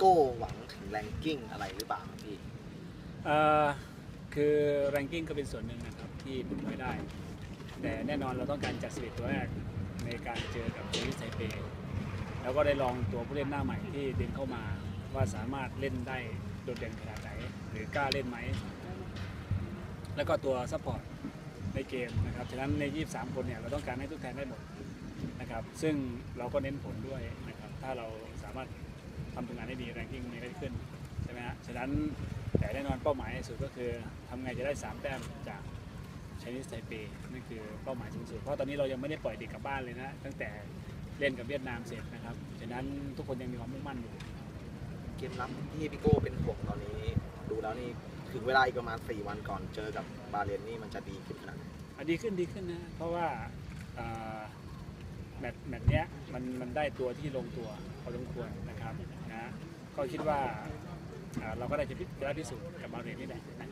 โก้หวังถึงแรงกิ้งอะไรหรือเปล่าครับพี่เอ่อคือแรงกิ้งก็เป็นส่วนหนึ่งนะครับที่เป็นไม่ได้ แต่แน่นอนเราต้องการจัดสิบตัวแรกในการเจอกับเชนิสไทเปแล้วก็ได้ลองตัวผู้เล่นหน้าใหม่ที่เดินเข้ามาว่าสามารถเล่นได้โดดเด่นขนาดไหนหรือกล้าเล่นไหม แล้วก็ตัวซัพพอร์ตในเกมนะครับ ฉะนั้นใน 23 คนเนี่ยเราต้องการให้ทุกแทนได้หมดนะครับ ซึ่งเราก็เน้นผลด้วยนะครับ ถ้าเราสามารถำผลงานได้ดีแรงกิ้งมันได้ขึ้นใช่ไหมฮะฉะนั้นแต่แน่นอนเป้าหมายสุดก็คือทำไงจะได้ 3 แต้มจากชนิสไทเปนั่นคือเป้าหมายสูงสุดเพราะตอนนี้เรายังไม่ได้ปล่อยเด็กกลับบ้านเลยนะตั้งแต่เล่นกับเวียดนามเสร็จนะครับฉะนั้นทุกคนยังมีความมุ่งมั่นอยู่เกมรับที่พี่โก้เป็นห่วงตอนนี้ ดูแล้วนี่ถึงเวลาอีกประมาณ 4 วันก่อนเจอกับบาเลนนี่มันจะดีขึ้นขนาดไหนอะดีขึ้นดีขึ้นนะเพราะว่าอ่าแมตช์แมตช์เนี้ยมันมันได้ตัวที่ลงตัวพอสมควรนะครับนะ ก็คิดว่าเราก็ได้จะได้พิสูจน์กับบาเรนนี่แหละนะ